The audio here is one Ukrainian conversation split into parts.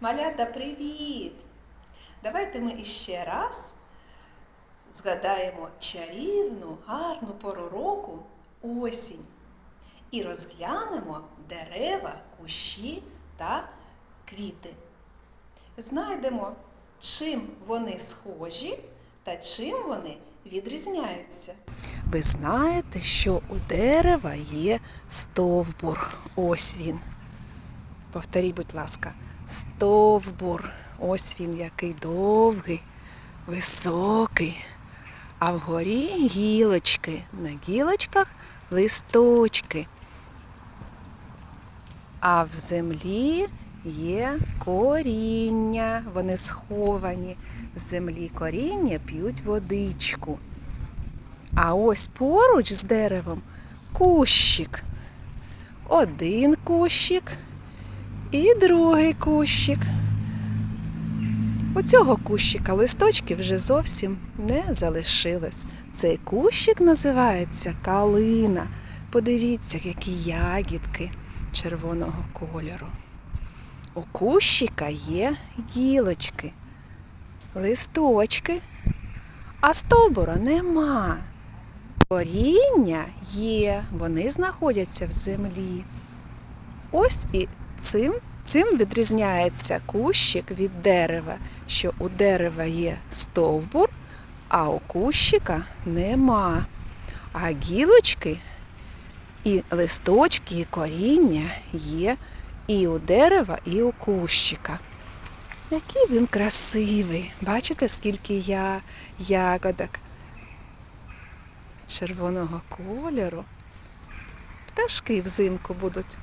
Малята, привіт! Давайте ми іще раз згадаємо чарівну, гарну пору року осінь і розглянемо дерева, кущі та квіти. Знайдемо, чим вони схожі та чим вони відрізняються. Ви знаєте, що у дерева є стовбур. Ось він. Повторіть, будь ласка, стовбур. Ось він який довгий, високий. А вгорі гілочки. На гілочках листочки. А в землі є коріння. Вони сховані. В землі коріння п'ють водичку. А ось поруч з деревом кущик. Один кущик і другий кущик. У цього кущика листочки вже зовсім не залишилось. Цей кущик називається калина. Подивіться, які ягідки червоного кольору. У кущика є гілочки, листочки, а стовбура нема. Коріння є, вони знаходяться в землі. Ось і цим, цим відрізняється кущик від дерева, що у дерева є стовбур, а у кущика нема. А гілочки і листочки, і коріння є і у дерева, і у кущика. Який він красивий. Бачите, скільки я ягодок червоного кольору. Пташки взимку будуть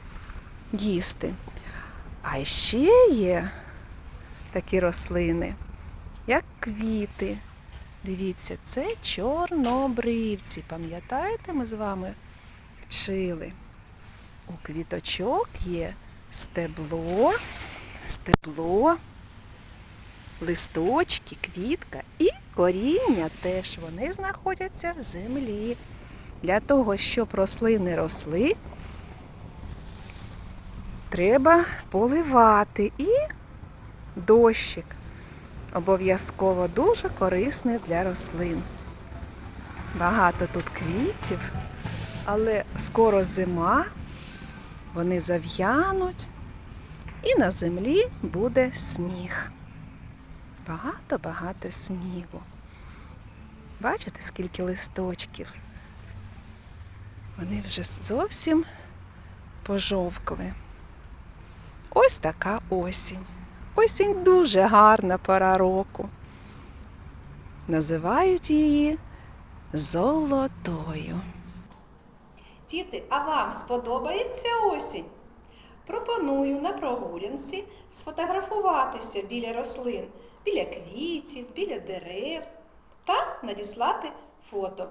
їсти. А ще є такі рослини, як квіти. Дивіться, це чорнобривці. Пам'ятаєте, ми з вами вчили? У квіточок є стебло, стебло, листочки, квітка і коріння теж вони знаходяться в землі. Для того, щоб рослини росли, треба поливати і дощик. Обов'язково дуже корисний для рослин. Багато тут квітів, але скоро зима, вони зав'януть, і на землі буде сніг. Багато-багато снігу. Бачите, скільки листочків? Вони вже зовсім пожовкли. Ось така осінь. Осінь дуже гарна пора року. Називають її золотою. Діти, а вам сподобається осінь? Пропоную на прогулянці сфотографуватися біля рослин, біля квітів, біля дерев та надіслати фото.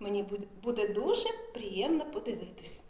Мені буде- дуже приємно подивитись.